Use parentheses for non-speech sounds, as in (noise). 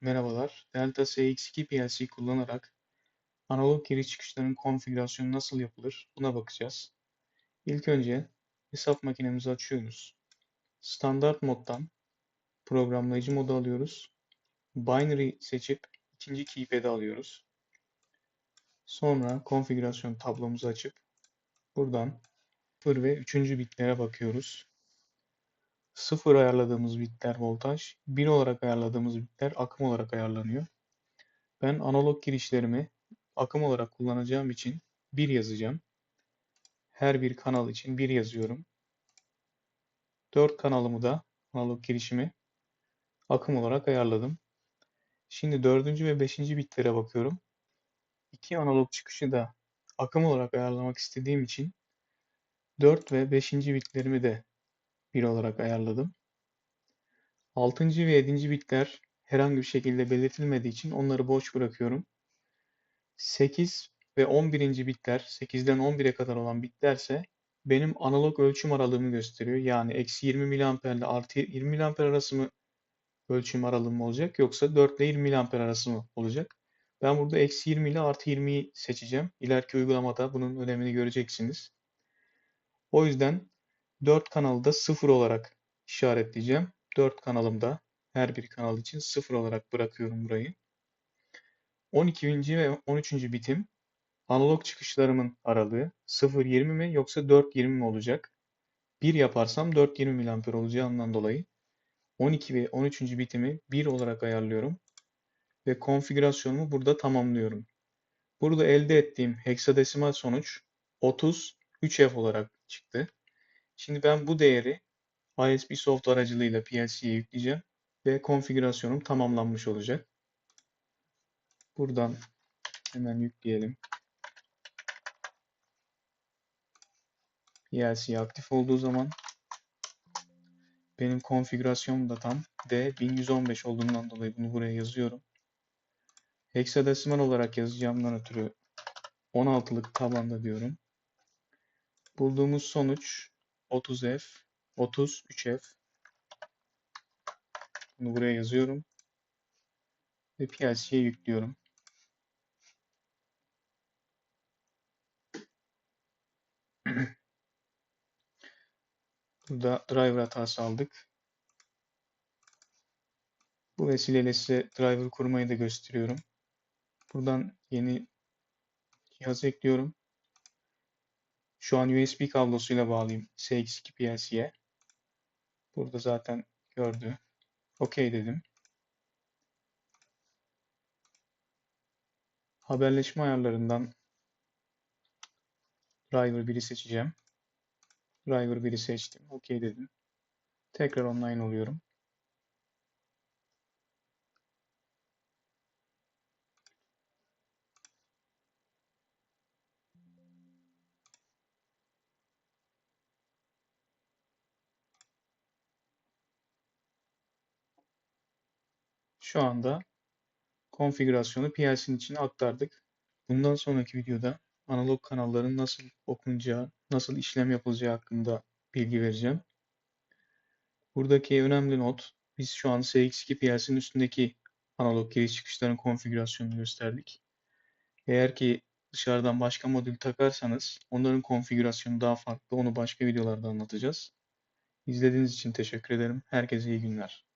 Merhabalar, Delta SX2 PLC kullanarak analog giriş çıkışların konfigürasyonu nasıl yapılır buna bakacağız. İlk önce hesap makinemizi açıyoruz. Standart moddan programlayıcı modu alıyoruz. Binary seçip ikinci keypad'i alıyoruz. Sonra konfigürasyon tablomuzu açıp buradan 0 ve 3. bitlere bakıyoruz. 0 ayarladığımız bitler voltaj, 1 olarak ayarladığımız bitler akım olarak ayarlanıyor. Ben analog girişlerimi akım olarak kullanacağım için 1 yazacağım. Her bir kanal için 1 yazıyorum. 4 kanalımı da analog girişimi akım olarak ayarladım. Şimdi 4. ve 5. bitlere bakıyorum. 2 analog çıkışı da akım olarak ayarlamak istediğim için 4 ve 5. bitlerimi de 1 olarak ayarladım. 6. ve 7. bitler herhangi bir şekilde belirtilmediği için onları boş bırakıyorum. 8 ve 11. bitler, 8'den 11'e kadar olan bitlerse benim analog ölçüm aralığımı gösteriyor. Yani eksi 20 mA ile artı 20 mA arası mı ölçüm aralığım olacak yoksa 4 ile 20 mA arası mı olacak? Ben burada eksi 20 ile artı 20'yi seçeceğim. İleriki uygulamada bunun önemini göreceksiniz. O yüzden 4 kanalı da 0 olarak işaretleyeceğim. 4 kanalımda her bir kanal için 0 olarak bırakıyorum burayı. 12. ve 13. bitim analog çıkışlarımın aralığı 0-20 mi yoksa 4-20 mi olacak? 1 yaparsam 4-20 mA olacağından dolayı 12 ve 13. bitimi 1 olarak ayarlıyorum ve konfigürasyonumu burada tamamlıyorum. Burada elde ettiğim heksadesimal sonuç 30 3F olarak çıktı. Şimdi ben bu değeri ISP soft aracılığıyla PLC'ye yükleyeceğim ve konfigürasyonum tamamlanmış olacak. Buradan hemen yükleyelim. PLC aktif olduğu zaman benim konfigürasyonum da tam D1115 olduğundan dolayı bunu buraya yazıyorum. Heksadesimal olarak yazacağımdan ötürü 16'lık tabanda diyorum. Bulduğumuz sonuç 30F 33F bunu buraya yazıyorum ve PLC'ye yüklüyorum. (clears throat) Burada driver hatası aldık. Bu vesileyle size driver kurmayı da gösteriyorum. Buradan yeni cihaz ekliyorum. Şu an USB kablosuyla bağlayayım CX2 PLC'ye. Burada zaten gördü. OK dedim. Haberleşme ayarlarından driver 1'i seçeceğim. Driver 1'i seçtim. OK dedim. Tekrar online oluyorum. Şu anda konfigürasyonu PLC'nin içine aktardık. Bundan sonraki videoda analog kanalların nasıl okunacağı, nasıl işlem yapılacağı hakkında bilgi vereceğim. Buradaki önemli not, biz şu an CX2 PLC'nin üstündeki analog giriş çıkışların konfigürasyonunu gösterdik. Eğer ki dışarıdan başka modül takarsanız onların konfigürasyonu daha farklı. Onu başka videolarda anlatacağız. İzlediğiniz için teşekkür ederim. Herkese iyi günler.